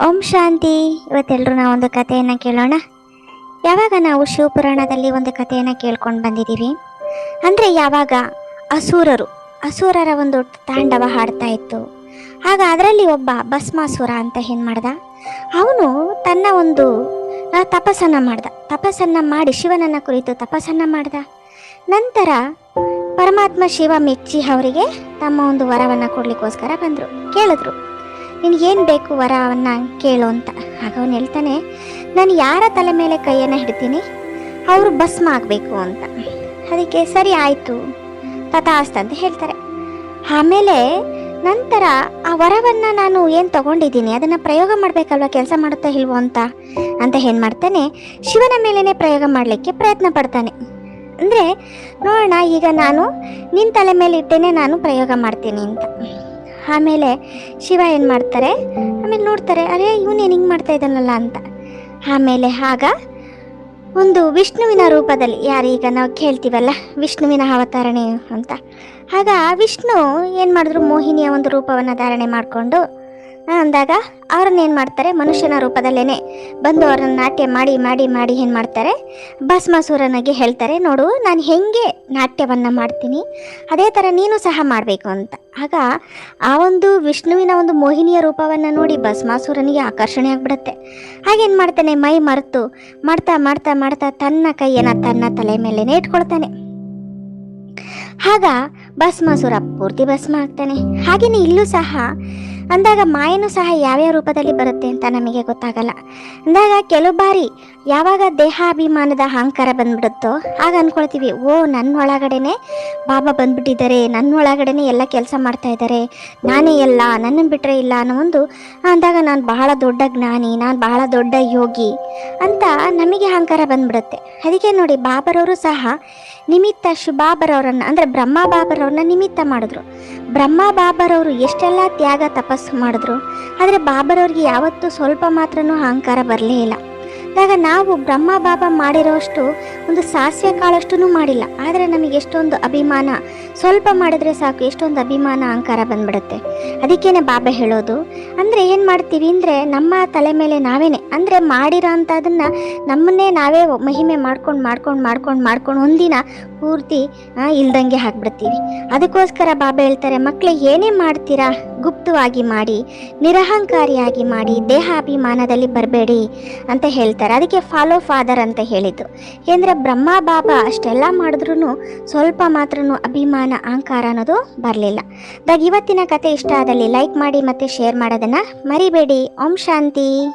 ಓಂ ಶಾಂತಿ. ಇವತ್ತೆಲ್ಲರೂ ನಾವು ಒಂದು ಕಥೆಯನ್ನು ಕೇಳೋಣ. ಯಾವಾಗ ನಾವು ಶಿವಪುರಾಣದಲ್ಲಿ ಒಂದು ಕಥೆಯನ್ನು ಕೇಳ್ಕೊಂಡು ಬಂದಿದ್ದೀವಿ? ಅಂದರೆ ಯಾವಾಗ ಅಸುರರು, ಅಸುರರ ಒಂದು ತಾಂಡವ ಹಾಡ್ತಾ ಇತ್ತು. ಆಗ ಅದರಲ್ಲಿ ಒಬ್ಬ ಭಸ್ಮಾಸುರ ಅಂತ ಏನು ಮಾಡ್ದ? ಅವನು ತನ್ನ ಒಂದು ತಪಸ್ಸನ್ನು ಮಾಡ್ದ. ತಪಸ್ಸನ್ನು ಮಾಡಿ ಶಿವನನ್ನ ಕುರಿತು ತಪಸ್ಸನ್ನ ಮಾಡ್ದ. ನಂತರ ಪರಮಾತ್ಮ ಶಿವ ಮೆಚ್ಚಿ ಅವರಿಗೆ ತಮ್ಮ ಒಂದು ವರವನ್ನು ಕೊಡಲಿಕ್ಕೋಸ್ಕರ ಬಂದರು. ಕೇಳಿದ್ರು. ನಿನಗೇನು ಬೇಕು ವರವನ್ನು ಕೇಳು ಅಂತ. ಆಗ ಅವನು ಹೇಳ್ತಾನೆ, ನಾನು ಯಾರ ತಲೆ ಮೇಲೆ ಕೈಯನ್ನು ಹಿಡ್ತೀನಿ? ಅವರು ಭಸ್ಮ ಆಗಬೇಕು ಅಂತ. ಅದಕ್ಕೆ, ಸರಿ ಆಯಿತು, ತಥಾಸ್ತ ಅಂತ ಹೇಳ್ತಾರೆ. ಆಮೇಲೆ ನಂತರ ಆ ವರವನ್ನು ನಾನು ಏನು ತಗೊಂಡಿದ್ದೀನಿ? ಅದನ್ನು ಪ್ರಯೋಗ ಮಾಡಬೇಕಲ್ವ ಕೆಲಸ ಮಾಡುತ್ತಾ ಇಲ್ವೋ ಅಂತ? ಅಂತ ಏನು ಮಾಡ್ತಾನೆ, ಶಿವನ ಮೇಲೇ ಪ್ರಯೋಗ ಮಾಡಲಿಕ್ಕೆ ಪ್ರಯತ್ನ ಪಡ್ತಾನೆ. ಅಂದರೆ ನೋಡೋಣ ಈಗ ನಾನು ನಿನ್ನ ತಲೆ ಮೇಲೆ ಇಟ್ಟೇನೆ ನಾನು ಪ್ರಯೋಗ ಮಾಡ್ತೀನಿ ಅಂತ. ಆಮೇಲೆ ಶಿವ ಏನು ಮಾಡ್ತಾರೆ? ಆಮೇಲೆ ನೋಡ್ತಾರೆ, ಅರೇ ಇವನೇನು ಹಿಂಗೆ ಮಾಡ್ತಾ ಇದ್ದಾನಲ್ಲ ಅಂತ. ಆಮೇಲೆ ಆಗ ಒಂದು ವಿಷ್ಣುವಿನ ರೂಪದಲ್ಲಿ, ಯಾರೀಗ ನಾವು ಕೇಳ್ತೀವಲ್ಲ, ವಿಷ್ಣುವಿನ ಅವತಾರಣೆ ಅಂತ. ಆಗ ವಿಷ್ಣು ಏನು ಮಾಡಿದ್ರು, ಮೋಹಿನಿಯ ಒಂದು ರೂಪವನ್ನು ಧಾರಣೆ ಮಾಡಿಕೊಂಡು ಅಂದಾಗ ಅವ್ರನ್ನ ಏನು ಮಾಡ್ತಾರೆ? ಮನುಷ್ಯನ ರೂಪದಲ್ಲೇ ಬಂದು ಅವ್ರನ್ನ ನಾಟ್ಯ ಮಾಡಿ ಮಾಡಿ ಮಾಡಿ ಏನು ಮಾಡ್ತಾರೆ? ಭಸ್ಮಾಸುರನಾಗಿ ಹೇಳ್ತಾರೆ, ನೋಡು, ನಾನು ಹೆಂಗೆ ನಾಟ್ಯವನ್ನು ಮಾಡ್ತೀನಿ? ಅದೇ ಥರ ನೀನು ಸಹ ಮಾಡಬೇಕು ಅಂತ. ಆಗ ಆ ಒಂದು ವಿಷ್ಣುವಿನ ಒಂದು ಮೋಹಿನಿಯ ರೂಪವನ್ನು ನೋಡಿ ಭಸ್ಮಾಸುರನಿಗೆ ಆಕರ್ಷಣೆ ಆಗ್ಬಿಡುತ್ತೆ. ಹಾಗೇನು ಮಾಡ್ತಾನೆ? ಮೈ ಮರೆತು ಮಾಡ್ತಾ ಮಾಡ್ತಾ ಮಾಡ್ತಾ ತನ್ನ ಕೈಯನ್ನು ತನ್ನ ತಲೆ ಮೇಲೇ ಇಟ್ಕೊಳ್ತಾನೆ. ಆಗ ಭಸ್ಮಾಸುರ ಪೂರ್ತಿ ಭಸ್ಮ ಆಗ್ತಾನೆ. ಹಾಗೆಯೇ ಇಲ್ಲೂ ಸಹ ಅಂದಾಗ ಮಾಯನೂ ಸಹ ಯಾವ್ಯಾವ ರೂಪದಲ್ಲಿ ಬರುತ್ತೆ ಅಂತ ನಮಗೆ ಗೊತ್ತಾಗಲ್ಲ. ಅಂದಾಗ ಕೆಲವು ಬಾರಿ ಯಾವಾಗ ದೇಹಾಭಿಮಾನದ ಅಹಂಕಾರ ಬಂದ್ಬಿಡುತ್ತೋ ಆಗ ಅನ್ಕೊಳ್ತೀವಿ, ಓ ನನ್ನ ಒಳಗಡೆನೆ ಬಾಬಾ ಬಂದ್ಬಿಟ್ಟಿದ್ದಾರೆ ನನ್ನ ಒಳಗಡೆನೆ ಎಲ್ಲ ಕೆಲಸ ಮಾಡ್ತಾ ಇದ್ದಾರೆ, ನಾನೇ ಎಲ್ಲ ನನ್ನನ್ನು ಬಿಟ್ಟರೆ ಇಲ್ಲ ಅನ್ನೋ ಒಂದು ಅಂದಾಗ ನಾನು ಬಹಳ ದೊಡ್ಡ ಜ್ಞಾನಿ, ನಾನು ಬಹಳ ದೊಡ್ಡ ಯೋಗಿ ಅಂತ ನಮಗೆ ಅಹಂಕಾರ ಬಂದ್ಬಿಡುತ್ತೆ. ಅದಕ್ಕೆ ನೋಡಿ ಬಾಬರವರು ಸಹ ನಿಮಿತ್ತ ಶುಭಾಬರವರನ್ನ, ಅಂದರೆ ಬ್ರಹ್ಮ ಬಾಬರವ್ರನ್ನ ನಿಮಿತ್ತ ಮಾಡಿದ್ರು. ಬ್ರಹ್ಮ ಬಾಬರವರು ಎಷ್ಟೆಲ್ಲ ತ್ಯಾಗ ತಪಸ್ಸು ಮಾಡಿದ್ರು. ಆದರೆ ಬಾಬರವ್ರಿಗೆ ಯಾವತ್ತೂ ಸ್ವಲ್ಪ ಮಾತ್ರನೂ ಅಹಂಕಾರ ಬರಲೇ ಇಲ್ಲ. ಆಗ ನಾವು ಬ್ರಹ್ಮ ಬಾಬಾ ಮಾಡಿರೋಷ್ಟು ಒಂದು ಸಾಸಿವೆ ಕಾಳಷ್ಟು ಮಾಡಿಲ್ಲ. ಆದರೆ ನಮಗೆ ಎಷ್ಟೊಂದು ಅಭಿಮಾನ, ಸ್ವಲ್ಪ ಮಾಡಿದ್ರೆ ಸಾಕು, ಎಷ್ಟೊಂದು ಅಭಿಮಾನ, ಅಹಂಕಾರ ಬಂದ್ಬಿಡುತ್ತೆ. ಅದಕ್ಕೇನೆ ಬಾಬಾ ಹೇಳೋದು. ಅಂದರೆ ಏನು ಮಾಡ್ತೀವಿ ಅಂದರೆ ನಮ್ಮ ತಲೆ ಮೇಲೆ ನಾವೇನೆ, ಅಂದರೆ ಮಾಡಿರೋ ಅಂಥದನ್ನು ನಮ್ಮನ್ನೇ ನಾವೇ ಮಹಿಮೆ ಮಾಡ್ಕೊಂಡು ಮಾಡ್ಕೊಂಡು ಮಾಡ್ಕೊಂಡು ಮಾಡ್ಕೊಂಡು ಒಂದಿನ ಪೂರ್ತಿ ಇಲ್ದಂಗೆ ಹಾಕ್ಬಿಡ್ತೀವಿ ಅದಕ್ಕೋಸ್ಕರ ಬಾಬಾ ಹೇಳ್ತಾರೆ ಮಕ್ಕಳು ಏನೇ ಮಾಡ್ತೀರಾ? ಗುಪ್ತವಾಗಿ ಮಾಡಿ, ನಿರಹಂಕಾರಿಯಾಗಿ ಮಾಡಿ, ದೇಹಾಭಿಮಾನದಲ್ಲಿ ಬರಬೇಡಿ ಅಂತ ಹೇಳ್ತಾರೆ. ಅದಕ್ಕೆ ಫಾಲೋ ಫಾದರ್ ಅಂತ ಹೇಳಿದ್ದು. ಏಕೆಂದರೆ ಬ್ರಹ್ಮ ಬಾಬಾ ಅಷ್ಟೆಲ್ಲ ಮಾಡಿದ್ರೂ ಸ್ವಲ್ಪ ಮಾತ್ರ ಅಭಿಮಾನ, ಅಹಂಕಾರ ಅನ್ನೋದು ಬರಲಿಲ್ಲ. ದಾಗ ಇವತ್ತಿನ ಕತೆ ಇಷ್ಟ ಆದಲ್ಲಿ ಲೈಕ್ ಮಾಡಿ ಮತ್ತು ಶೇರ್ ಮಾಡೋದನ್ನು ಮರಿಬೇಡಿ. ಓಂ ಶಾಂತಿ.